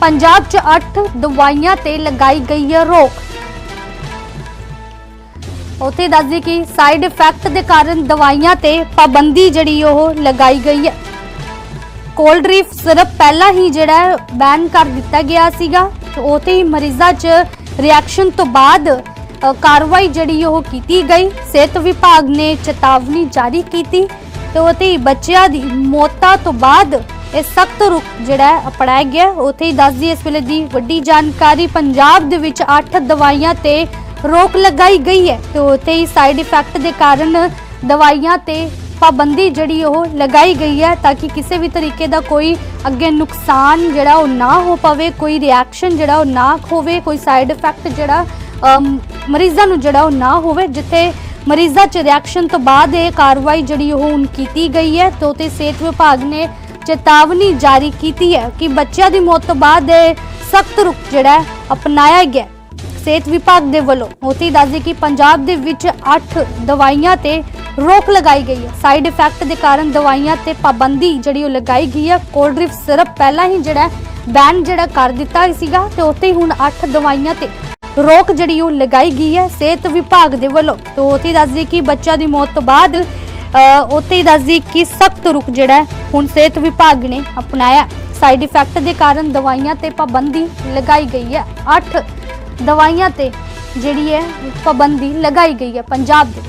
ਪੰਜਾਬ 'ਚ 8 ਦਵਾਈਆਂ ਤੇ ਲਗਾਈ ਗਈ ਹੈ ਰੋਕ। ਉੱਥੇ ਦੱਸਦੀ ਕਿ ਸਾਈਡ ਇਫੈਕਟ ਦੇ ਕਾਰਨ ਦਵਾਈਆਂ ਤੇ ਪਾਬੰਦੀ ਜਿਹੜੀ ਉਹ ਲਗਾਈ ਗਈ ਹੈ। ਕੋਲਡ ਡਰਿੰਕ ਸਿਰਪ ਪਹਿਲਾਂ ਹੀ ਜਿਹੜਾ ਬੈਨ ਕਰ ਦਿੱਤਾ ਗਿਆ ਸੀਗਾ। ਤੇ ਉੱਥੇ ਹੀ ਮਰੀਜ਼ਾਂ 'ਚ ਰਿਐਕਸ਼ਨ ਤੋਂ ਬਾਅਦ ਕਾਰਵਾਈ ਜਿਹੜੀ ਉਹ ਕੀਤੀ ਗਈ। ਸਿਹਤ ਵਿਭਾਗ ਨੇ ਚੇਤਾਵਨੀ ਜਾਰੀ ਕੀਤੀ। ਤੇ ਉੱਥੇ ਹੀ ਬੱਚਿਆਂ ਦੀ ਮੌਤਾਂ ਤੋਂ ਬਾਅਦ ਇਹ ਸਖਤ ਰੁਖ ਜਿਹੜਾ ਅਪਣਾਇਆ ਗਿਆ। ਉੱਥੇ ਹੀ ਦੱਸਦੀ ਇਸ ਵੇਲੇ ਦੀ ਵੱਡੀ ਜਾਣਕਾਰੀ, ਪੰਜਾਬ ਦੇ ਵਿੱਚ 8 ਦਵਾਈਆਂ ਤੇ ਰੋਕ ਲਗਾਈ ਗਈ ਹੈ। ਤੇ ਉੱਥੇ ਹੀ ਸਾਈਡ ਇਫੈਕਟ ਦੇ ਕਾਰਨ ਦਵਾਈਆਂ ਤੇ ਪਾਬੰਦੀ ਜਿਹੜੀ ਉਹ ਲਗਾਈ ਗਈ ਹੈ, ਤਾਂ ਕਿ ਕਿਸੇ ਵੀ ਤਰੀਕੇ ਦਾ ਕੋਈ ਅੱਗੇ ਨੁਕਸਾਨ ਜਿਹੜਾ ਉਹ ਨਾ ਹੋ ਪਵੇ, ਕੋਈ ਰਿਐਕਸ਼ਨ ਜਿਹੜਾ ਉਹ ਨਾ ਹੋਵੇ, ਕੋਈ ਸਾਈਡ ਇਫੈਕਟ ਜਿਹੜਾ ਮਰੀਜ਼ਾਂ ਨੂੰ ਜਿਹੜਾ ਉਹ ਨਾ ਹੋਵੇ, ਜਿੱਥੇ ਮਰੀਜ਼ਾਂ 'ਚ ਰਿਐਕਸ਼ਨ ਤੋਂ ਬਾਅਦ ਇਹ ਕਾਰਵਾਈ ਜਿਹੜੀ ਉਹ ਹੁਣ ਕੀਤੀ ਗਈ ਹੈ। ਤੇ ਉਤੇ ਸਿਹਤ ਵਿਭਾਗ ਨੇ ਚੇਤਾਵਨੀ ਜਾਰੀ ਕੀਤੀ ਹੈ ਕਿ ਬੱਚਿਆਂ ਦੀ ਮੌਤ ਤੋਂ ਬਾਅਦ ਸਖਤ ਰੁਖ ਜਿਹੜਾ ਅਪਣਾਇਆ ਗਿਆ ਸਿਹਤ ਵਿਭਾਗ ਦੇ ਵੱਲੋਂ ਉਥੇ ਦੱਸਦੇ ਕਿ ਪੰਜਾਬ ਦੇ ਵਿੱਚ 8 ਦਵਾਈਆਂ ਤੇ ਰੋਕ ਲਗਾਈ ਗਈ ਹੈ। ਸਾਈਡ ਇਫੈਕਟ ਦੇ ਕਾਰਨ ਦਵਾਈਆਂ ਤੇ ਪਾਬੰਦੀ ਜਿਹੜੀ ਉਹ ਲਗਾਈ ਗਈ ਹੈ। ਕੋਲਡ ਡਰਿੰਕ ਸਿਰਫ ਪਹਿਲਾਂ ਹੀ ਜਿਹੜਾ ਬੈਨ ਜਿਹੜਾ ਕਰ ਦਿੱਤਾ ਸੀਗਾ ਤੇ ਉੱਥੇ ਹੁਣ 8 ਦਵਾਈਆਂ ਤੇ ਰੋਕ ਜਿਹੜੀ ਉਹ ਲਗਾਈ ਗਈ ਹੈ। ਸਿਹਤ ਵਿਭਾਗ ਦੇ ਵੱਲੋਂ ਤੇ ਉੱਥੇ ਦੱਸਦੇ ਕਿ ਬੱਚਿਆਂ ਦੀ ਮੌਤ ਤੋਂ ਬਾਅਦ ਉੱਥੇ ਹੀ ਦੱਸਦੀ ਕਿ ਸਖਤ ਰੁਕ ਜਿਹੜਾ ਹੁਣ ਸਿਹਤ ਵਿਭਾਗ ਨੇ ਅਪਣਾਇਆ। ਸਾਈਡ ਇਫੈਕਟ ਦੇ ਕਾਰਨ ਦਵਾਈਆਂ ਤੇ ਪਾਬੰਦੀ ਲਗਾਈ ਗਈ ਹੈ। 8 ਦਵਾਈਆਂ ਤੇ ਜਿਹੜੀ ਹੈ, ਪਾਬੰਦੀ ਲਗਾਈ ਗਈ ਹੈ ਪੰਜਾਬ ਦੇ